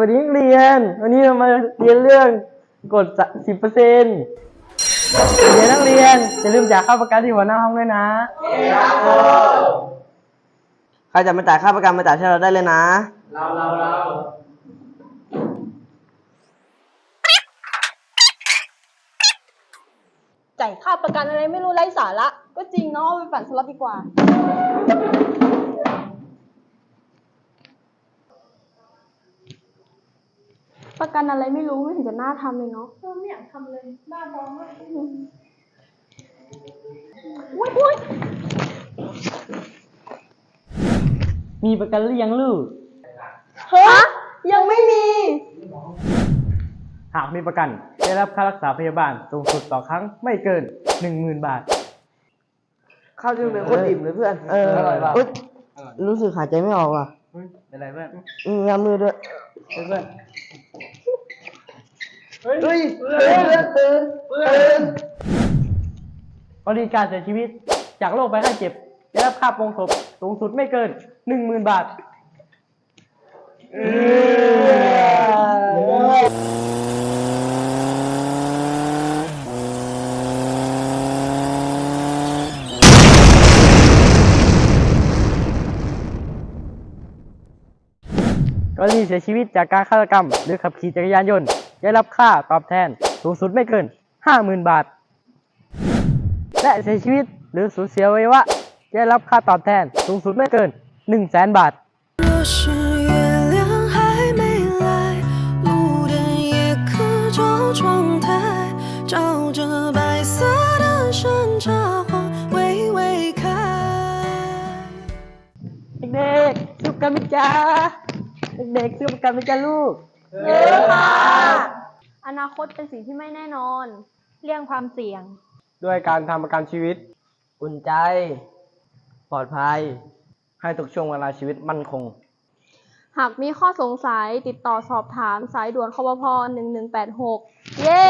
วัสดีนักเรียน วันนี้เรามาเรียนเรื่องกฎสิบเปอร์เซ็นต์เรียนนักเรียนอย่าลืมจ่ายค่าประกันที่หัวหน้าห้องด้วยนะใครจะมาจ่ายค่าประกันมาจ่ายให้เราได้เลยนะ เราเราเราจ่ายค่าประกันอะไรไม่รู้ไร้สาระ ก็จริงเนาะไปปั่นสล็อตดีกว่า ประกันอะไรไม่รู้ไม่เห็นจะน่าทำเลยเนาะเออไม่อยากทำเลยบ้าบอมากอุ้ยอุ้ยมีประกันหรือยังลูกฮะยังไม่มี หากมีประกัน ได้รับค่ารักษาพยาบาลสูงสุดต่อครั้งไม่เกินหนึ่งหมื่นบาท ข้าวที่โรงเรียนโคตรอิ่มเลยเพื่อนเอออร่อยว่ะ อุ๊ยรู้สึกหายใจไม่ออกว่ะ เป็นไรเพื่อน อืมงามือด้วย เพื่อน เฮ้ยตื่นตื่นตื่นกรณีการเสียชีวิตจากโรคภัยไข้เจ็บได้รับค่าปรงศพสูงสุดไม่เกินหนึ่งหมื่นบาทกรณีเสียชีวิตจากการฆาตกรรม หรือขับขี่จักรยานยนต์ ได้รับค่าตอบแทนสูงสุดไม่เกิน 50,000 บาท และเสียชีวิตหรือสูญเสียไว้ว่าจะรับค่าตอบแทนสูงสุดไม่เกิน 1 0 0 0 0แสนบาทเด็กๆสุกกันมิจ้าเด็กๆสุกกันมิจ้าลูกเยอะ นาคตเป็นสิ่งที่ไม่แน่นอนเรื่องความเสี่ยง ด้วยการทำประกันชีวิต อุ่นใจ ปลอดภัย ให้ทุกช่วงเวลาชีวิตมั่นคง หากมีข้อสงสัยติดต่อสอบถามสายด่วนคอปพ1186 เย้